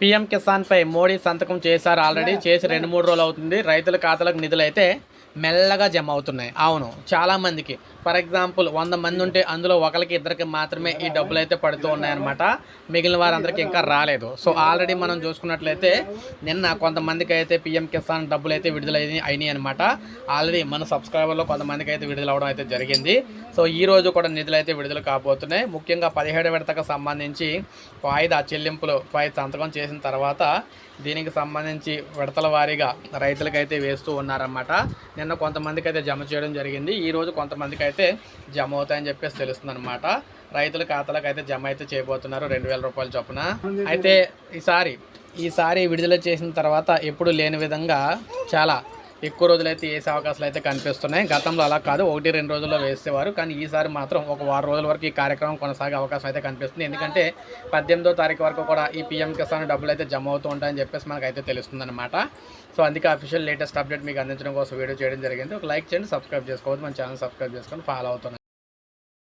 PM Kisan పై మోడీ సంతకం చేశారు already చేసి రెండు మూడు రోజులు అవుతుంది. రైతుల ఖాతాలకు నిధులు అయితే మెల్లగా జమ అవుతున్నాయి. అవును చాలా మందికి. ఫర్ ఎగ్జాంపుల్ వంద మంది ఉంటే అందులో ఒకరికి ఇద్దరికి మాత్రమే ఈ డబ్బులు అయితే పడుతూ ఉన్నాయన్నమాట. మిగిలిన వారందరికీ ఇంకా రాలేదు. సో ఆల్రెడీ మనం చూసుకున్నట్లయితే నిన్న కొంతమందికి అయితే పీఎం కిసాన్ డబ్బులు అయితే విడుదల అయినాయి అనమాట ఆల్రెడీ మన సబ్స్క్రైబర్లో కొంతమందికి అయితే విడుదల అవడం అయితే జరిగింది. సో ఈ రోజు కూడా నిధులు అయితే విడుదల కాబోతున్నాయి. ముఖ్యంగా పదిహేడు విడతకు సంబంధించి వాయిదా చెల్లింపులు వాయిదా సంతకం చేసిన తర్వాత దీనికి సంబంధించి విడతల వారీగా రైతులకైతే వేస్తూ ఉన్నారన్నమాట. నిన్న కొంతమందికి అయితే జమ చేయడం జరిగింది. ఈ రోజు కొంతమందికి అయితే జమ అవుతాయని చెప్పేసి తెలుస్తుంది అనమాట రైతుల ఖాతాలకు అయితే జమ అయితే చేయబోతున్నారు రెండు వేల రూపాయల చొప్పున. అయితే ఈసారి ఈసారి విడుదల చేసిన తర్వాత ఎప్పుడు లేని విధంగా చాలా ఎక్కువ రోజులైతే వేసే అవకాశాలు అయితే కనిపిస్తున్నాయి. గతంలో అలా కాదు. ఒకటి రెండు రోజుల్లో వేసేవారు. కానీ ఈసారి మాత్రం ఒక వారం రోజుల వరకు ఈ కార్యక్రమం కొనసాగే అవకాశం అయితే కనిపిస్తుంది. ఎందుకంటే పద్దెనిమిదో తారీఖు వరకు కూడా ఈ పీఎం కిసాన్ డబ్బులు అయితే జమ అవుతూ ఉంటాయని చెప్పేసి మనకు అయితే తెలుస్తుంది అనమాట సో అందుకే అఫీషియల్ లేటెస్ట్ అప్డేట్ మీకు అందించడం కోసం వీడియో చేయడం జరిగింది. ఒక లైక్ చేయండి సబ్స్క్రైబ్ చేసుకోవద్దు. మన ఛానల్ సబ్స్క్రైబ్ చేసుకొని ఫాలో అవుతున్నాను